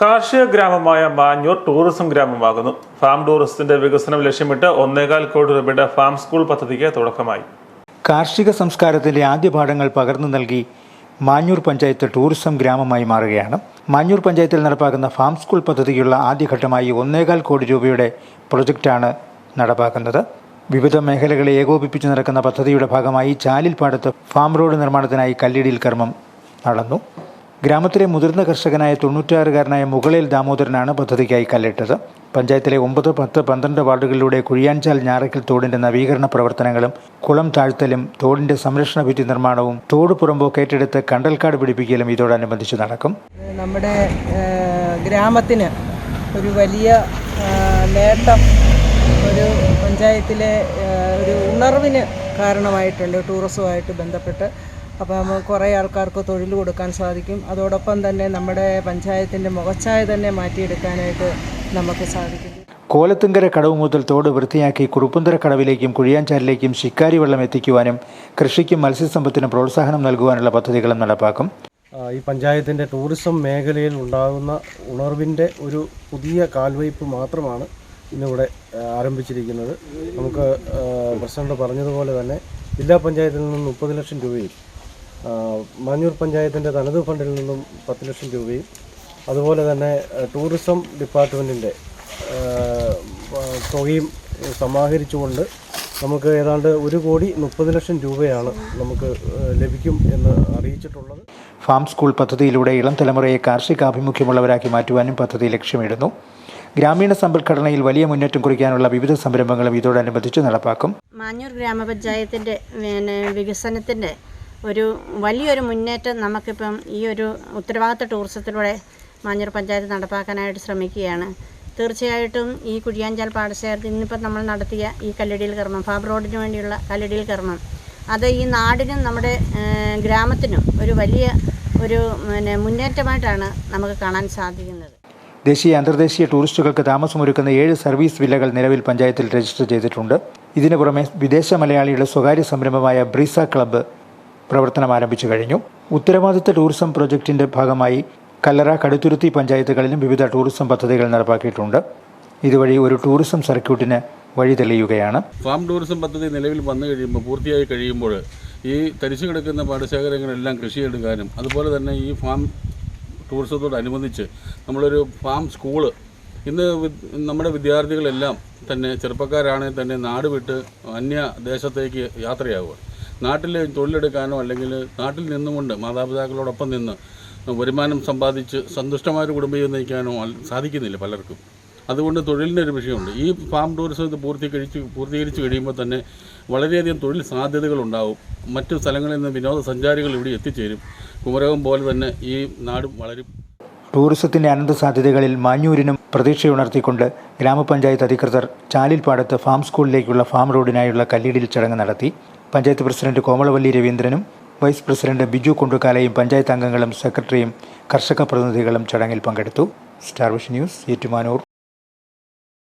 കാർഷിക ഗ്രാമമായ Manjoor tourism ഗ്രാമമാകുന്നു. Farm ടൂറിസത്തിന്റെ വികസനം ലക്ഷ്യമിട്ട് ഒന്നേകാൽ കോടി രൂപയുടെ ഫാം സ്കൂൾ പദ്ധതിക്ക് തുടക്കമായി. കാർഷിക സംസ്കാരത്തിന്റെ ആദ്യ പാഠങ്ങൾ പകർന്നു നൽകി മാഞ്ഞൂർ പഞ്ചായത്ത് ടൂറിസം ഗ്രാമമായി മാറുകയാണ്. മാഞ്ഞൂർ പഞ്ചായത്തിൽ നടപ്പാക്കുന്ന ഫാം സ്കൂൾ പദ്ധതിക്കുള്ള ആദ്യഘട്ടമായി ഒന്നേകാൽ കോടി രൂപയുടെ പ്രൊജക്റ്റാണ് നടപ്പാക്കുന്നത്. വിവിധ മേഖലകളെ ഏകോപിപ്പിച്ച് നടക്കുന്ന പദ്ധതിയുടെ ഭാഗമായി ചാലിൽ പാടത്ത് ഫാം റോഡ് നിർമ്മാണത്തിനായി കല്ലിടിയിൽ കർമ്മം നടന്നു. ഗ്രാമത്തിലെ മുതിർന്ന കർഷകനായ തൊണ്ണൂറ്റാറുകാരനായ മുകളേൽ ദാമോദരനാണ് പദ്ധതിക്കായി കല്ലിട്ടത്. പഞ്ചായത്തിലെ ഒമ്പത് പത്ത് പന്ത്രണ്ട് വാർഡുകളിലൂടെ കുഴിയാൻചാൽ ഞാറയ്ക്കൽ തോടിന്റെ നവീകരണ പ്രവർത്തനങ്ങളും കുളം താഴ്ത്തലും തോടിന്റെ സംരക്ഷണ ഭിത്തി നിർമ്മാണവും തോട് പുറമ്പോക്കേറ്റെടുത്ത് കണ്ടൽക്കാട് പിടിപ്പിക്കലും ഇതോടനുബന്ധിച്ച് നടക്കും. നമ്മുടെ ഗ്രാമത്തിന് ഒരു വലിയ നേട്ടം ഒരു പഞ്ചായത്തിലെ ഒരു ഉണർവിന് കാരണമായിട്ടുണ്ട് ടൂറിസവുമായിട്ട് ബന്ധപ്പെട്ട്. അപ്പോൾ നമുക്ക് കുറേ ആൾക്കാർക്ക് തൊഴിൽ കൊടുക്കാൻ സാധിക്കും. അതോടൊപ്പം തന്നെ നമ്മുടെ പഞ്ചായത്തിന്റെ മുഖച്ഛായ തന്നെ മാറ്റിയെടുക്കാനായിട്ട് നമുക്ക് സാധിക്കും. കോലത്തുങ്കര കടവ് മുതൽ തോട് വൃത്തിയാക്കി കുറുപ്പുന്തര കടവിലേക്കും കുഴിയാൻചാലിലേക്കും ശിക്കാരി വെള്ളം എത്തിക്കുവാനും കൃഷിക്കും മത്സ്യസമ്പത്തിനും പ്രോത്സാഹനം നൽകുവാനുള്ള പദ്ധതികളും നടപ്പാക്കും. ഈ പഞ്ചായത്തിന്റെ ടൂറിസം മേഖലയിൽ ഉണ്ടാകുന്ന ഉണർവിന്റെ ഒരു പുതിയ കാൽവയ്പ് മാത്രമാണ് ഇന്നിവിടെ ആരംഭിച്ചിരിക്കുന്നത്. നമുക്ക് പ്രസിഡന്റ് പറഞ്ഞതുപോലെ തന്നെ ജില്ലാ പഞ്ചായത്തിൽ നിന്ന് മുപ്പത് ലക്ഷം രൂപയും മാഞ്ഞൂർ പഞ്ചായത്തിന്റെ തനത് ഫണ്ടിൽ നിന്നും പത്ത് ലക്ഷം രൂപയും അതുപോലെ തന്നെ ടൂറിസം ഡിപ്പാർട്ട്മെന്റിന്റെ തുകയും സമാഹരിച്ചുകൊണ്ട് നമുക്ക് ഏതാണ്ട് ഒരു കോടി മുപ്പത് ലക്ഷം രൂപയാണ് നമുക്ക് ലഭിക്കും എന്ന് അറിയിച്ചിട്ടുള്ളത്. ഫാം സ്കൂൾ പദ്ധതിയിലൂടെ ഇളം തലമുറയെ കാർഷികാഭിമുഖ്യമുള്ളവരാക്കി മാറ്റുവാനും പദ്ധതി ലക്ഷ്യമിടുന്നു. ഗ്രാമീണ സമ്പദ്ഘടനയിൽ വലിയ മുന്നേറ്റം കുറിക്കാനുള്ള വിവിധ സംരംഭങ്ങളും ഇതോടനുബന്ധിച്ച് നടപ്പാക്കും. മാഞ്ഞൂർ ഗ്രാമപഞ്ചായത്തിന്റെ പിന്നെ വികസനത്തിന്റെ ഒരു വലിയൊരു മുന്നേറ്റം നമുക്കിപ്പം ഈ ഒരു ഉത്തരവാദിത്ത ടൂറിസത്തിലൂടെ മാഞ്ഞൂർ പഞ്ചായത്ത് നടപ്പാക്കാനായിട്ട് ശ്രമിക്കുകയാണ്. തീർച്ചയായിട്ടും ഈ കുഴിയാഞ്ചാൽ പാടശേഖരത്തിൽ ഇന്നിപ്പം നമ്മൾ നടത്തിയ ഈ കല്ലടിയിൽ കർമ്മം ഫാബ് റോഡിന് വേണ്ടിയുള്ള കല്ലടിയിൽ കർമ്മം അത് ഈ നാടിനും നമ്മുടെ ഗ്രാമത്തിനും ഒരു വലിയ ഒരു പിന്നെ മുന്നേറ്റമായിട്ടാണ് നമുക്ക് കാണാൻ സാധിക്കുന്നത്. ദേശീയ അന്തർദേശീയ ടൂറിസ്റ്റുകൾക്ക് താമസമൊരുക്കുന്ന ഏഴ് സർവീസ് വില്ലകൾ നിലവിൽ പഞ്ചായത്തിൽ രജിസ്റ്റർ ചെയ്തിട്ടുണ്ട്. ഇതിനു പുറമെ വിദേശ മലയാളികളുടെ സ്വകാര്യ സംരംഭമായ ബ്രീസ ക്ലബ്ബ് പ്രവർത്തനം ആരംഭിച്ചു കഴിഞ്ഞു. ഉത്തരവാദിത്ത ടൂറിസം പ്രൊജക്ടിന്റെ ഭാഗമായി കല്ലറ കടുത്തുരുത്തി പഞ്ചായത്തുകളിലും വിവിധ ടൂറിസം പദ്ധതികൾ നടപ്പാക്കിയിട്ടുണ്ട്. ഇതുവഴി ഒരു ടൂറിസം സർക്യൂട്ടിന് വഴി തെളിയുകയാണ്. ഫാം ടൂറിസം പദ്ധതി നിലവിൽ വന്നു കഴിയുമ്പോൾ പൂർത്തിയായി കഴിയുമ്പോൾ ഈ തരിച്ചു കിടക്കുന്ന പാടശേഖരങ്ങളെല്ലാം കൃഷിയെടുക്കാനും അതുപോലെ തന്നെ ഈ ഫാം ടൂറിസത്തോടനുബന്ധിച്ച് നമ്മളൊരു ഫാം സ്കൂൾ. ഇന്ന് നമ്മുടെ വിദ്യാർത്ഥികളെല്ലാം തന്നെ ചെറുപ്പക്കാരാണെങ്കിൽ തന്നെ നാട് വിട്ട് അന്യ ദേശത്തേക്ക് യാത്രയാവുക. നാട്ടിൽ തൊഴിലെടുക്കാനോ അല്ലെങ്കിൽ നാട്ടിൽ നിന്നുകൊണ്ട് മാതാപിതാക്കളോടൊപ്പം നിന്ന് വരുമാനം സമ്പാദിച്ച് സന്തുഷ്ടമായ ഒരു കുടുംബജീവിതം നയിക്കാനോ സാധിക്കുന്നില്ല പലർക്കും. അതുകൊണ്ട് തൊഴിലിന്റെ ഒരു വിഷയമുണ്ട്. ഈ ഫാം ടൂറിസം ഇത് പൂർത്തീകരിച്ച് പൂർത്തീകരിച്ച് കഴിയുമ്പോൾ തന്നെ വളരെയധികം തൊഴിൽ സാധ്യതകൾ ഉണ്ടാവും മറ്റു സ്ഥലങ്ങളിൽ നിന്ന് വിനോദസഞ്ചാരികൾ ഇവിടെ എത്തിച്ചേരും. കുമരകം പോലെ തന്നെ ഈ നാടും വളരും. ടൂറിസത്തിന്റെ അനന്ത സാധ്യതകളിൽ മാഞ്ഞൂരിനും പ്രതീക്ഷയുണർത്തിക്കൊണ്ട് ഗ്രാമപഞ്ചായത്ത് അധികൃതർ ചാലിൽപ്പാടത്ത് ഫാം സ്കൂളിലേക്കുള്ള ഫാം റോഡിനായുള്ള കല്ലിടിൽ ചടങ്ങ് നടത്തി പഞ്ചായത്ത് പ്രസിഡന്റ് കോമളവല്ലി രവീന്ദ്രനും വൈസ് പ്രസിഡന്റ് ബിജു കൊണ്ടുകാലയും പഞ്ചായത്ത് അംഗങ്ങളും സെക്രട്ടറിയും കർഷക പ്രതിനിധികളും ചടങ്ങിൽ പങ്കെടുത്തു. Star vision news Ettumanoor.